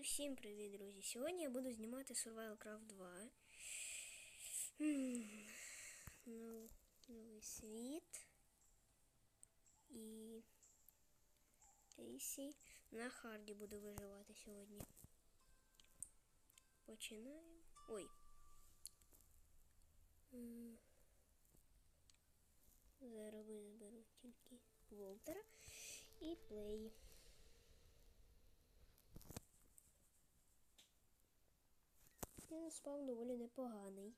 всім привіт, друзі! Сьогодні я буду знімати Survival Craft 2. М, нов- Новий світ. І Кейсі на харді буду виживати сьогодні. Починаємо. Ой. М, Зараз виберу тільки Волтера і плей. Він спав доволі непоганий.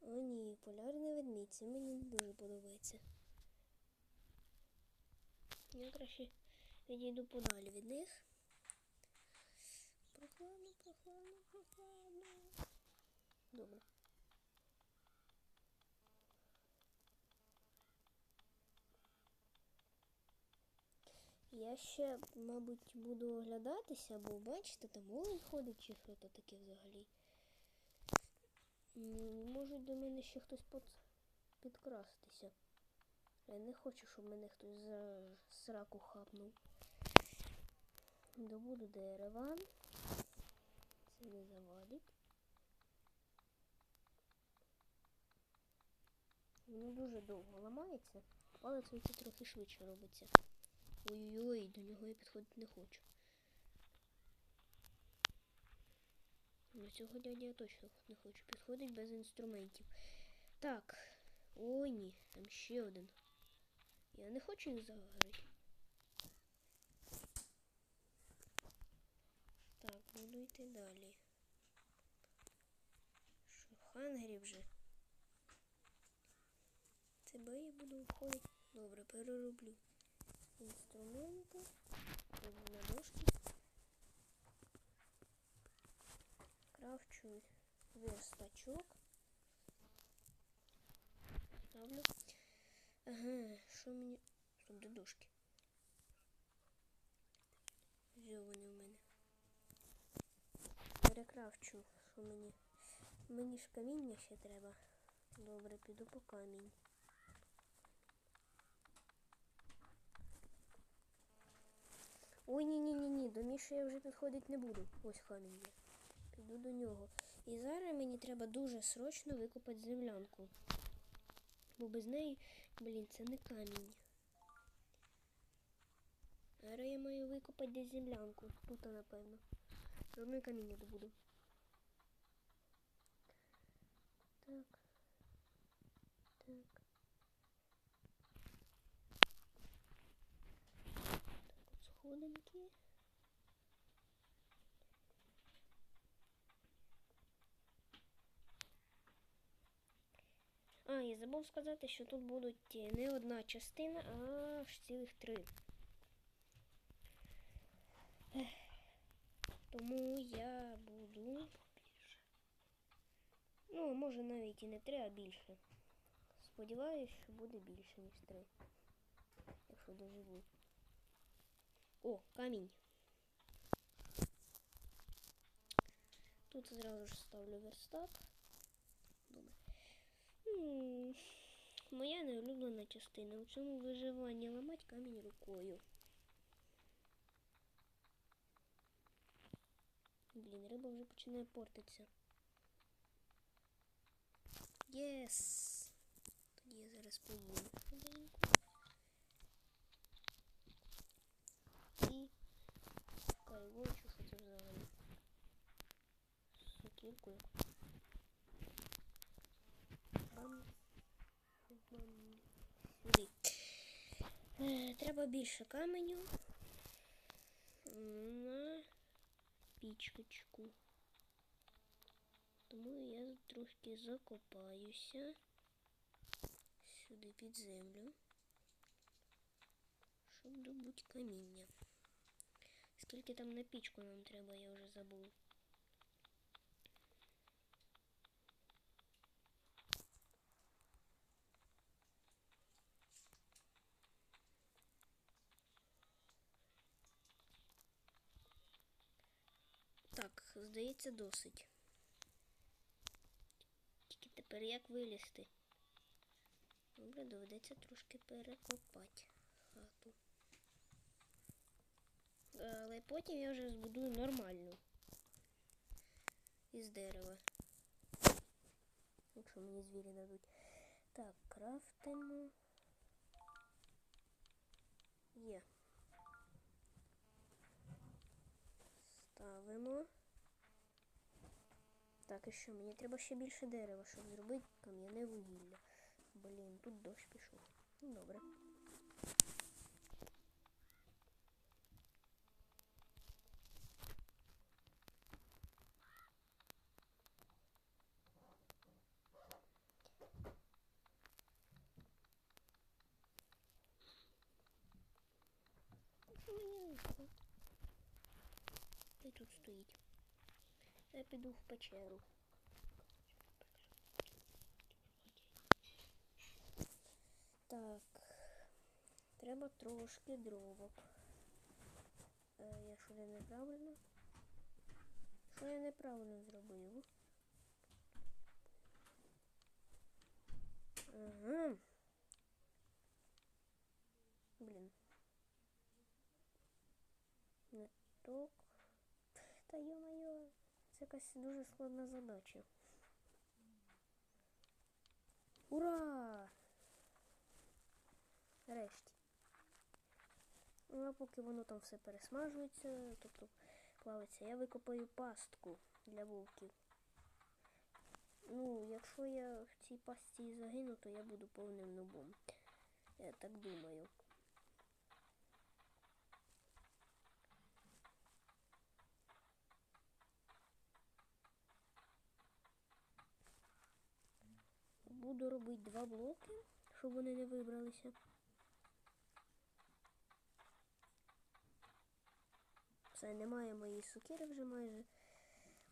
О ні, полярний ведмідь, це мені не дуже подобається. Я краще відійду подалі від них. Прохладно, прохладно, прохладно. Добре. Я ще, мабуть, буду оглядатися, бо бачите, там олень ходить чи що то таке взагалі. М, Може до мене ще хтось підкрастися. Я не хочу, щоб мене хтось за сраку хапнув. Добуду дерева. Це не завадить. Воно дуже довго ламається, але це трохи швидше робиться. Ой-ой-ой, до нього я підходити не хочу. До цього дядя я точно не хочу підходити без інструментів. Так. Ой ні, там ще один. Я не хочу їх загрити. Так, буду йти далі. Що, хангрі вже? Тебе я буду входити. Добре, перероблю інструменти, на дошки. Крафчу верстачок. Ставлю. Ага, що мені... Стоп, де дошки? Вже вони в мене. Перекрафчу, що мені. Мені ж каміння ще треба. Добре, піду по камінь. Ой, Міші я вже підходити не буду. Ось камінь є. Піду до нього. І зараз мені треба дуже срочно викопати землянку. Бо без неї, блін, це не камінь. Зараз я маю викопати десь землянку. Тут, напевно. Заодно і каміння добуду. Так. Так. Так. А, я забув сказати, що тут будуть е, не одна частина, а аж цілих три. Тому я буду. Ну, може навіть і не три, а більше. Сподіваюсь, що буде більше, ніж три. Якщо доживу. О, камінь. Тут зразу ж ставлю верстак. Моя неулюблена частина. У цьому виживанні ламати камінь рукою. Блін, риба вже починає портитися. Єс! Тоді я зараз поїм Треба більше каменю на пічкочку. Тому я трошки закопаюся сюди під землю, щоб добути каміння. Скільки там на пічку нам треба, я вже забув. Так, здається, досить. Тільки тепер як вилізти? Добре, доведеться трошки перекопати хату. і потім я вже збудую нормальну. Із дерева. Якщо мені звірі дадуть. Так, крафтимо. Є. Ставимо. Так, і що? Мені треба ще більше дерева, щоб зробити кам'яне вугілля. Блін, тут дощ пішов. Ну, добре. Ти тут стоїть. Я піду в печеру. Так. Треба трошки дровок. Е, я що не неправильно? Що я неправильно зробив? Ага. Блін. Не ток. Та йо-моє, це якась дуже складна задача. Ура! Нарешті. Ну, а поки воно там все пересмажується, тобто плавиться, я викопаю пастку для вовків. Ну, якщо я в цій пастці загину, то я буду повним нубом. Я так думаю. Буду робити два блоки, щоб вони не вибралися. Все, немає моєї сокири вже майже.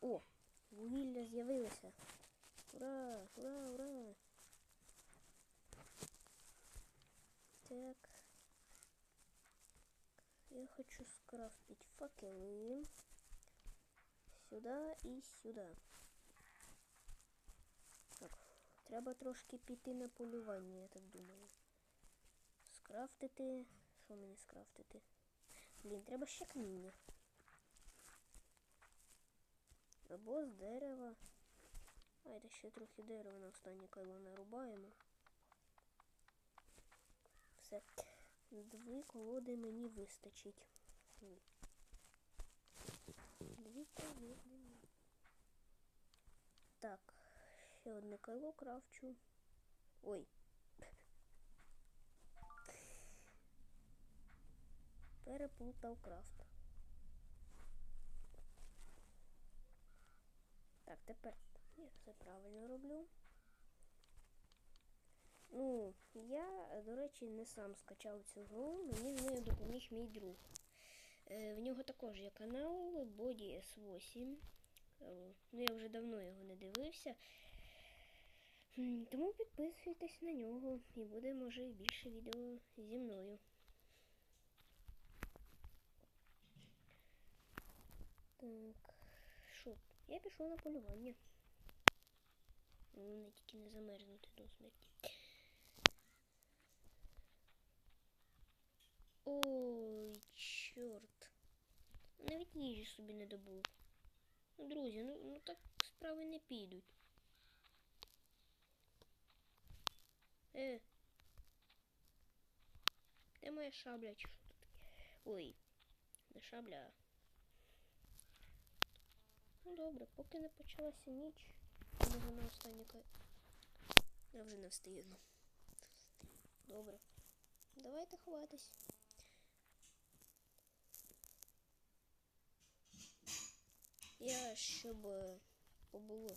О, вугілля з'явилося. Ура, ура, ура. Так. Я хочу скрафтить факели. Сюда і сюди. Треба трошки піти на полювання, я так думаю. Скрафтити. Що мені скрафтити? Блін, треба ще каміння. Або з дерева. Давайте ще трохи дерева на останнє кайло нарубаємо. Все. Дві колоди мені вистачить. Дві колоди. Так, ще одне кайло крафчу. Ой. Переплутав крафт. Так, тепер я все правильно роблю. Ну, я, до речі, не сам скачав цю гру, мені з нею допоміг мій друг. Е, в нього також є канал Body S8. Е, Ну, я вже давно його не дивився. Тому підписуйтесь на нього і буде, може, більше відео зі мною. Так, що? Я пішов на полювання. Головне тільки не замерзнути до смерті. Ой, чорт. Навіть їжі собі не добув. Друзі, ну, ну так справи не підуть. Е. Де моя шабля чи що тут? Ой, не шабля. Ну добре, поки не почалася ніч, може на останнє ка- Я вже не встигну. Добре. Давайте ховатись. Я щоб е, побуло.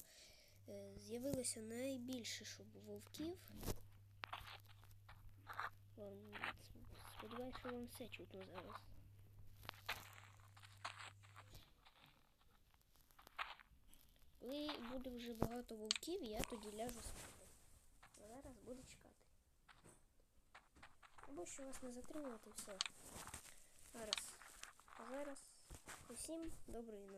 е, З'явилося найбільше, щоб вовків. Вам, сподіваюся, що вам все чутно зараз. Коли буде вже багато вовків, я тоді ляжу спати. А зараз буду чекати. Або що вас не затримувати, все. Зараз. А зараз усім доброї ночі.